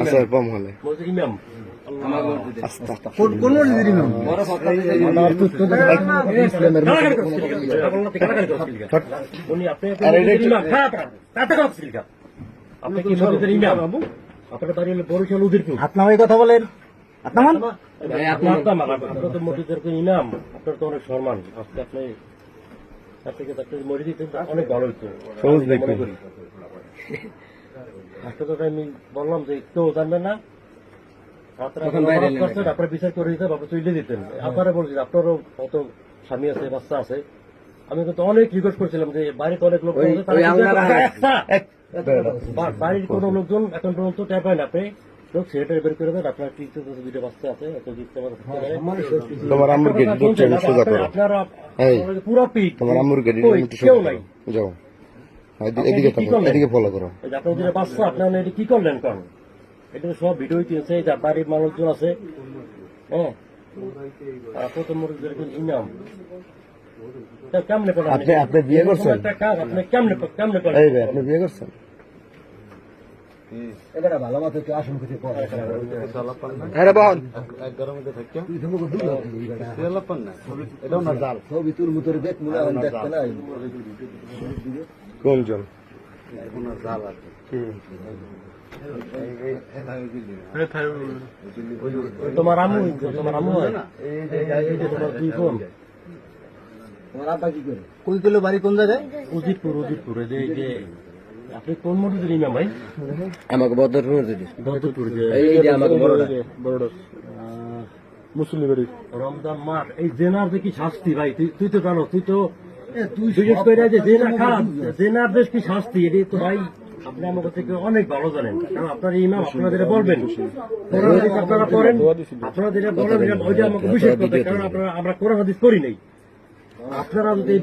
আচ্ছা কম হলে আপনি হ্যাঁ কি মসজিদের ইমাম আপনার বাড়ি হলো বরিশাল উদিরপুর হাত নামাই কথা বলেন আপনার তো আমার- আপনার তো মসজিদের ইমাম আপনার তো অনেক সম্মান আজকে আপনি তার থেকে তার থেকে মরে অনেক ভালো করি। আজকে তো আমি বললাম যে কেউ জানবে না। আপনারা বিচার করে দিতেন আপনি তুলে দিতেন আপনারা বলছেন আপনারও হয়তো স্বামী আছে বাচ্চা আছে। আমি কিন্তু অনেক রিকোয়েস্ট করছিলাম যে বাড়িতে অনেক লোক বাড়ির কোনো লোকজন এখন পর্যন্ত ট্যাপ হয় না আপনি লোক সেটা বের করে দেন আপনার কি দুটো বাচ্চা আছে এত দিতে পারে। তোমার আম্মুর গেট সোজা করো আপনারা পুরো পিক তোমার আম্মুর গেট কেউ নাই। যাও। হ্যাঁ, এদিকে আপনি কি থাকো করলেন? এদিকে ফলো করো। এই যে বাচ্চা আপনার এটা কি করলেন কারণ এটা তো সব ভিডিও দিয়েছে এই বাড়ির মানুষজন আছে। হ্যাঁ? আর প্রথম মরুদের ইনাম তা কেমনে করেন আপনি আপনি বিয়ে করছেন? আপনি কেমনে কেমনে করেন আপনি বিয়ে করছেন। এবারে ভালো মতো একটু আসন কিছু কর রে বহন তুই তো মুখে দুই এটাও না জাল ছবি তোর মুতরে দেখ মনে দেখতে না কোনজন তোমার আম্মু তোমার যে তোমার দুই বোন তোমার আব্বা কি করে? কই কিলো বাড়ি কোন জায়গায়? উদিতপুর উদিতপুর এই যে যে আপনি কোন ইমাম ভাই? আমাকে বদরপুর দিদি দত্তপুর যে এই যে আমাকে বড়টা বড়টা মুসলিম রমজান মাস। এই জেনার যে কি শাস্তি ভাই তুই তুই তো জানো তুই তো করে যে জেনা খারাপ জেনার দেশ কি শাস্তি এটি তো ভাই আপনি আমার থেকে অনেক ভালো জানেন। কারণ আপনার ইমাম আপনারা যেটা বলবেন আপনারা পড়েন আপনারা যেটা বলেন ওইটা আমাকে বিশেষ করতে কারণ আপনারা আমরা কোরআন হাদিস করি নাই। আপনারা যদি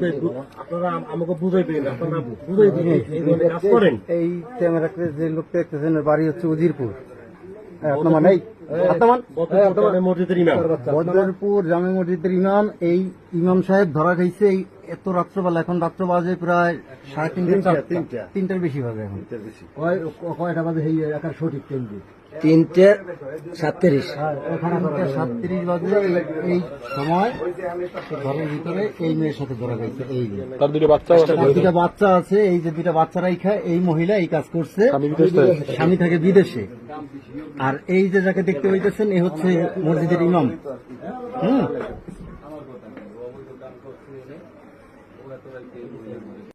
আপনারা আমাকে বুঝাইবেন আপনারা বুঝাইবেন এই কাজ করেন। এই ক্যামেরাতে যে লোকটা দেখতেছেন ওর বাড়ি হচ্ছে উজিরপুর। বদরপুর জামে মসজিদের ইমাম এই ইমাম সাহেব ধরা খাইছে এই এত রাত্রবেলা এখন রাত্র বাজে প্রায় সাড়ে তিনটা। তিনটার বেশি বাজে এখন। কয়- কয়টা বাজে? এই একার সঠিক কেন্দ্রে তিনটে সাতত্রিশ। সাতত্রিশ বাজে এই- এই সময় ঘরের ভিতরে এই মেয়ের সাথে ধরা গেছে এই তার দুটো বাচ্চা দুটা বাচ্চা আছে এই যে দুটা বাচ্চারাই খায় এই মহিলা এই কাজ করছে। স্বামী থাকে বিদেশে। আর এই যে যাকে দেখতে পাইতেছেন এ হচ্ছে মসজিদের ইমাম। হুম? juega todo el tiempo.